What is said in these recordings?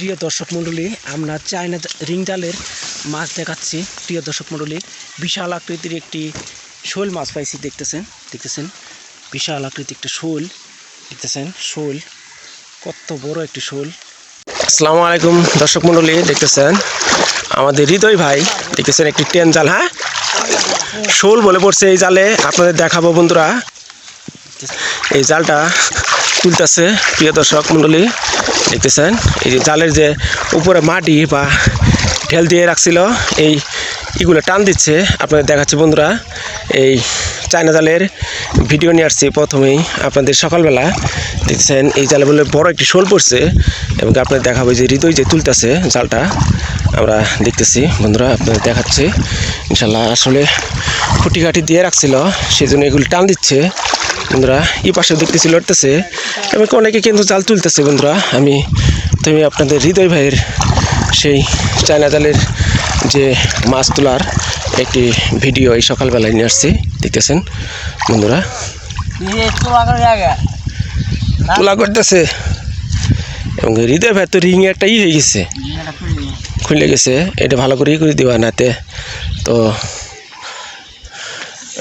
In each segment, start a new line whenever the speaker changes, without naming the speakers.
প্রিয় দর্শক মণ্ডলী, আমরা চায়না জা- রিং জালের মাছ দেখাচ্ছি। প্রিয় দর্শক মণ্ডলী, বিশাল আকৃতির একটি শোল মাছ পাইছি, দেখতেছেন? দেখতেছেন? বিশাল আকৃতির একটি শোল, দেখতেছেন? শোল, কত বড় একটি শোল। আসসালামু আলাইকুম দর্শক মণ্ডলী, দেখতেছেন? আমাদের হৃদয় ভাই, দেখতেছেন একটি টেন জাল হ্যাঁ? শোল বলে পড়ছে এই জালে, আপনাদের দেখাবো বন্ধুরা। এই জালটা তুলতেছে, প্রিয় দর্শক মণ্ডলী। দেখতেছেন? এই যে জালের যে উপরে মাটি বা ঢেল দিয়ে রাখছিল, এই এগুলো টান দিচ্ছে। আপনাদের দেখাচ্ছে বন্ধুরা, এই চায়না জালের ভিডিও নিয়ে আসছি প্রথমেই আপনাদের সকালবেলা। দেখছেন এই জালে বলে বড় একটি শোল পড়ছে এবং আপনাদের দেখাবো যে হৃদয় যে তুলতেছে জালটা। আমরা দেখতেছি, বন্ধুরা, আপনাদের দেখাচ্ছি। ইনশাল্লাহ আসলে খুঁটি কাটি দিয়ে রাখছিল সেই জন্য এগুলো টান দিচ্ছে। বন্ধুরা এই পাশেও দেখতেছি লড়তেছে। এবং অনেকে কিন্তু জাল তুলতেছে বন্ধুরা। আমি তুমি আপনাদের হৃদয় ভাইয়ের সেই চায়না জালের যে মাছ তোলার একটি ভিডিও এই সকালবেলায় নিয়ে আসছি দেখতেছেন? বন্ধুরা। তোলা করতেছে। এবং হৃদয় ভাই তো রিং একটা ই হয়ে গেছে। খুলে গেছে। এটা ভালো করে ই করে দিবা নাতে তো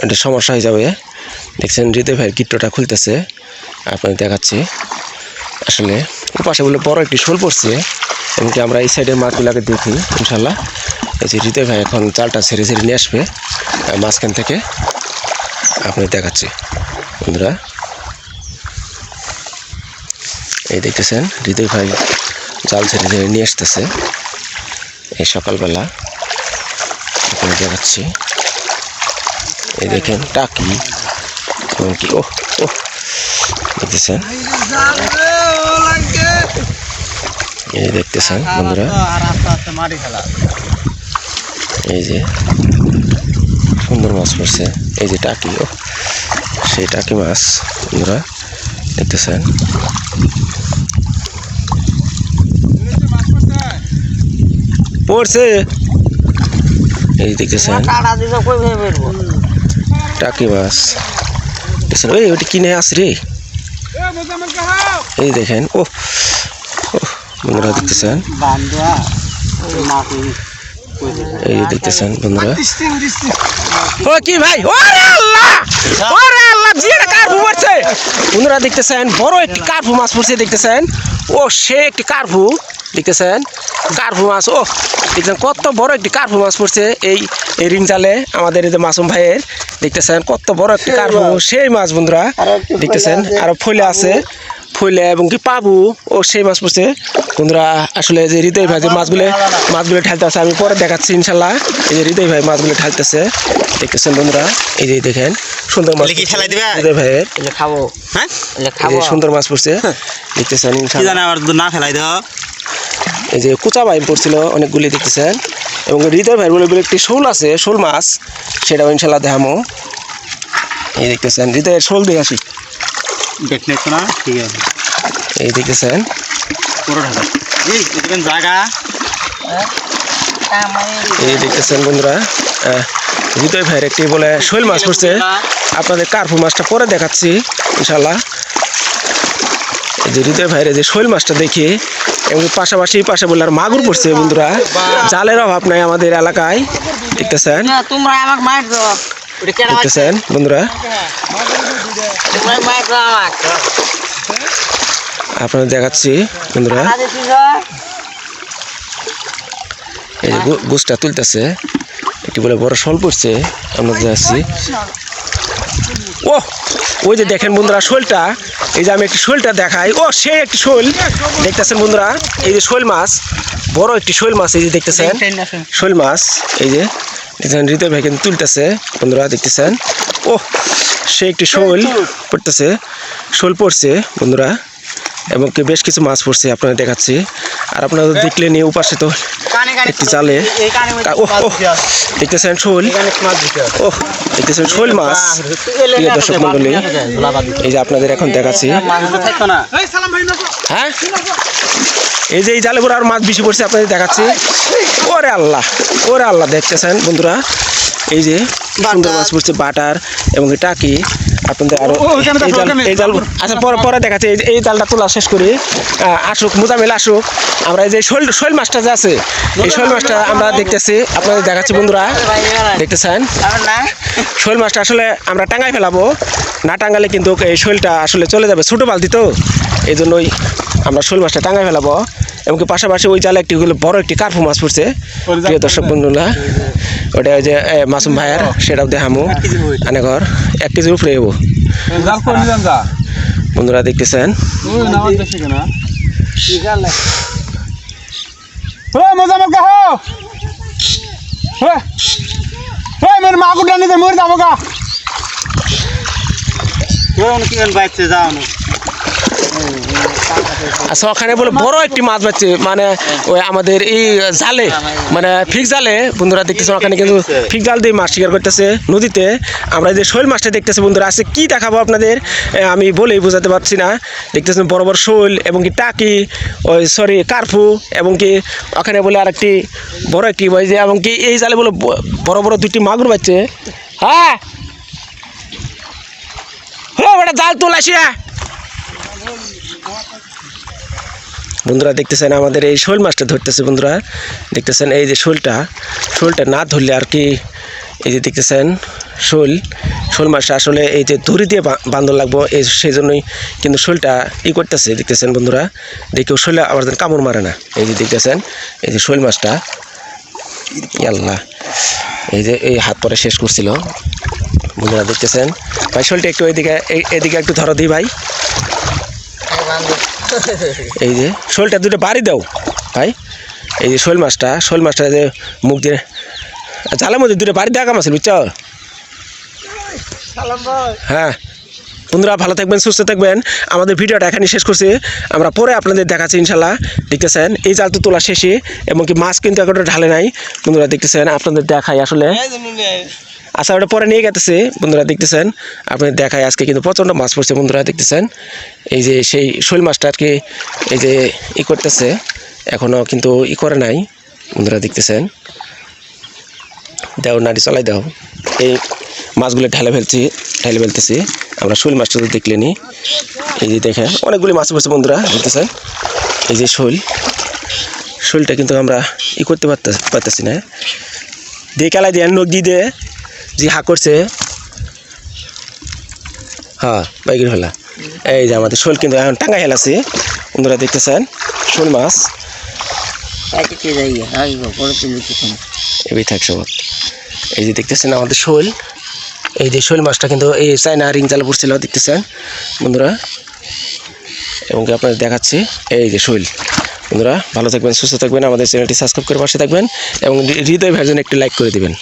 এটা সমস্যা হয়ে যাবে। দেখছেন হৃদয় ভাইয়ের কিট্টটা খুলতেছে, আপনাদের দেখাচ্ছি। আসলে পাশে বলে বড় একটি শোল পড়ছে, এমনকি আমরা এই সাইডের মাছগুলোকে দেখি, ইনশাল্লাহ। এই যে হৃদয় ভাই এখন চালটা ছেড়ে ছেড়ে নিয়ে আসবে মাঝখান থেকে আপনাদের দেখাচ্ছি। বন্ধুরা, এই দেখতেছেন, হৃদয় ভাই জাল ছেড়ে ছেড়ে নিয়ে আসতেছে। এই সকালবেলা আপনাদের দেখাচ্ছি। এই দেখেন টাকি। এমনকি ও ও দেখতেছেন? এই দেখতেছেন বন্ধুরা। এই যে সুন্দর মাছ পড়ছে। এই যে টাকি ও সেই টাকি মাছ বন্ধুরা দেখতেছেন? পড়ছে। এই দেখতেছেন? টাকি মাছ। দেখছেন ওই ওটি কিনে আস রে। এই দেখেন ও বন্ধুরা দেখতেছেন? এই দেখতেছেন বন্ধুরা। ও কি ভাই? ওরে আল্লাহ! ওরে আল্লাহ জিয়াটা কার্পু পড়ছে বন্ধুরা দেখতেছেন বড় একটি কার্পু মাছ পড়ছে দেখতেছেন? ও সে একটি কার্পু দেখতেছেন? কার্পু মাছ ও দেখছেন কত বড় একটি কার্পু মাছ পড়ছে এই এই রিং জালে আমাদের এই যে মাসুম ভাইয়ের। দেখতেছেন কত বড় একটি কার্পু সেই মাছ বন্ধুরা দেখতেছেন আরও ফলে আছে। ফইলে এবং কি পাবু ও সেই মাছ পড়ছে। বন্ধুরা আসলে যে হৃদয় ভাই যে মাছগুলো মাছগুলো ঢালতেছে আমি পরে দেখাচ্ছি ইনশাল্লাহ। এই যে হৃদয় ভাই মাছগুলো ঢালতেছে দেখতেছেন বন্ধুরা। এই যে দেখেন সুন্দর মাছ
কি
হৃদয় ভাইয়ের।
খাব। হ্যাঁ?
এই সুন্দর মাছ পড়ছে দেখতেছেন ইনশাল্লাহ।
না ফেলাই দেহ
এই যে কুচা বাইম পড়ছিল অনেকগুলি দেখতেছেন। এবং হৃদয় ভাইয়ের বলে একটি শোল আছে শোল মাছ সেটাও ইনশাল্লাহ দেখামো। এই দেখতেছেন হৃদয়ের শোল দিয়ে আসি।
ঠিক আছে।
এই দেখতেছেন।
এই জায়গা
এই দেখতেছেন বন্ধুরা হৃদয় ভাইয়ের একটি বলে শৈল মাছ পড়ছে। আপনাদের কার্পু মাছটা পরে দেখাচ্ছি ইনশাল্লাহ যে হৃদয় ভাইয়ের যে শৈল মাছটা দেখি এবং পাশাপাশি পাশে বলে আর মাগুর পড়ছে বন্ধুরা। জালের অভাব নাই আমাদের এলাকায়। দেখতেছেন?
কেন
দেখতেছেন বন্ধুরা? আপনাদের দেখাচ্ছি বন্ধুরা। এই যে গু- গুছটা তুলতেছে। একটি বলে বড় শোল পড়ছে। আমরা যাচ্ছি। ও ওই যে দেখেন বন্ধুরা শোলটা। এই যে আমি একটি শোলটা দেখাই। ও সে একটি শোল। দেখতেছেন বন্ধুরা? এই যে শোল মাছ। বড় একটি শোল মাছ এই যে দেখতেছেন। শোল মাছ এই যে। দেখছেন হৃদয় ভাই কিন্তু তুলতেছে। বন্ধুরা দেখতেছেন? ও সে একটি শোল পড়তেছে। শোল পড়ছে বন্ধুরা। এবং কি বেশ কিছু মাছ পড়ছে আপনাদের দেখাচ্ছি। আর আপনারা দেখলেন এই উপাসে তো একটি জালে। দেখতেছেন শোল? ও দেখতেছেন শোল মাছ। প্রিয় দর্শক মন্ডলী এই যে আপনাদের এখন দেখাচ্ছি। হ্যাঁ এই যে এই জালে বড় আর মাছ বেশি পড়ছে আপনাদের দেখাচ্ছি। ওরে আল্লাহ ওরে আল্লাহ দেখতেছেন বন্ধুরা? এই যে সুন্দর মাছ পড়ছে বাটার এবং টাকি আপনাদের আরও
ও,
এই জাল
ওইখানে।
আচ্ছা পরে পরে দেখাচ্ছে। এই এই জালটা তোলা শেষ করি। আসুক মোজামিল আসুক। আমরা যে শৈল শৈল মাছটা যে আছে এই শৈল মাছটা আমরা দেখতেছি। আপনাদের দেখাচ্ছি বন্ধুরা। দেখতেছেন? শৈল মাছটা আসলে আমরা টাঙ্গাই ফেলাবো। না টাঙ্গালে কিন্তু এই শৈলটা আসলে চলে যাবে ছোটো বালতি তো। এই জন্যই আমরা শৈল মাছটা টাঙ্গাই ফেলাবো। এমনকি পাশাপাশি ওই জালে একটি বড় একটি কার্পু মাছ পড়ছে। প্রিয় দর্শক বন্ধুরা। ওটা ওই যে এ, মাসুম ভাইয়ের সেটাও দেখামো। আনে ঘর এক কেজির উপরে
যা?
বন্ধুরা দেখতেছেন।
হে! হে মেরে যাব গা। বাইতে যাও না
আচ্ছা ওখানে বলে বড় একটি মাছ পাচ্ছে মানে ওই আমাদের এই জালে মানে ফিক জালে, বন্ধুরা দেখতেছেন, ওখানে কিন্তু ফিক জাল দিয়ে মাছ শিকার করতেছে নদীতে। আমরা যে শৈল মাছটা দেখতেছি, বন্ধুরা, আছে কি দেখাবো আপনাদের? আমি বলেই বোঝাতে পারছি না। দেখতেছেন বড় বড় শৈল এবং কি টাকি, ওই সরি কার্পু এবং কি ওখানে বলে আরেকটি বড় একটি যে, এবং কি এই জালে বলে বড় বড় দুটি মাগুর পাচ্ছে হ্যাঁ? হ্যাঁ ওটা জাল তোলাইছিয়া বন্ধুরা দেখতেছেন আমাদের এই শোল মাছটা ধরতেছে বন্ধুরা। দেখতেছেন এই যে শোলটা। শোলটা না ধরলে আর কি এই যে দেখতেছেন শোল। শোল মাছটা আসলে এই যে দড়ি দিয়ে বান্ধন লাগবো, এই সেই জন্যই কিন্তু শোলটা ই করতেছে, দেখতেছেন বন্ধুরা। দেখেও শোলে আবার কামড় মারে না। এই যে দেখতেছেন, এই যে শোল মাছটা। আল্লাহ এই যে এই হাত পরে শেষ করছিল। বন্ধুরা দেখতেছেন। ভাই, শোলটা একটু এদিকে এদিকে একটু ধরো দিই ভাই। এই যে শোলটা দুটো বাড়ি দাও ভাই। এই যে শোল মাছটা শোল মাছটা যে মুখ দিয়ে জালের মধ্যে দুটো বাড়ি দেখা মাছ বুঝছ? হ্যাঁ। বন্ধুরা ভালো থাকবেন সুস্থ থাকবেন। আমাদের ভিডিওটা এখানে শেষ করছি। আমরা পরে আপনাদের দেখাচ্ছি ইনশাল্লাহ। দেখতেছেন এই জাল তো তোলা শেষে এবং কি মাছ কিন্তু একেবারে ঢালে নাই। বন্ধুরা দেখতেছেন আপনাদের দেখাই আসলে। আচ্ছা ওটা পরে নিয়ে গেতেছে, বন্ধুরা দেখতেছেন। আপনি দেখায় আজকে কিন্তু প্রচণ্ড মাছ পড়ছে, বন্ধুরা দেখতেছেন। এই যে সেই শৈল মাছটা আর কি, এই যে ই করতেছে এখনও কিন্তু ই করে নাই, বন্ধুরা দেখতেছেন। দেও, নাড়ি, চলাই দাও। এই মাছগুলো ঢেলে ফেলছি, ঢেলে ফেলতেছি। আমরা শৈল মাছটা তো দেখলেনি এই যে দেখেন, অনেকগুলি মাছ পড়ছে, বন্ধুরা দেখতেছেন। এই যে শৈল, শৈলটা কিন্তু আমরা ই করতে পারতে, পারতেছি না। দিয়ে কেলাই দিয়ে নখ দিয়ে যে হা করছে। হ্যাঁ বাইকের হলা। এই যে আমাদের শোল কিন্তু এখন টাঙ্গাই হেলাছি বন্ধুরা দেখতেছেন শোল মাছ। এবি থাক সবত এই যে দেখতেছেন আমাদের শোল। এই যে শোল মাছটা কিন্তু এই চাইনা রিং জালে পড়ছিল দেখতেছেন? বন্ধুরা। এবং কি আপনাদের দেখাচ্ছি এই যে শৈল। বন্ধুরা ভালো থাকবেন সুস্থ থাকবেন। আমাদের চ্যানেলটি সাবস্ক্রাইব করে পাশে থাকবেন এবং হৃদয় ভাইয়ের জন্য একটু লাইক করে দিবেন।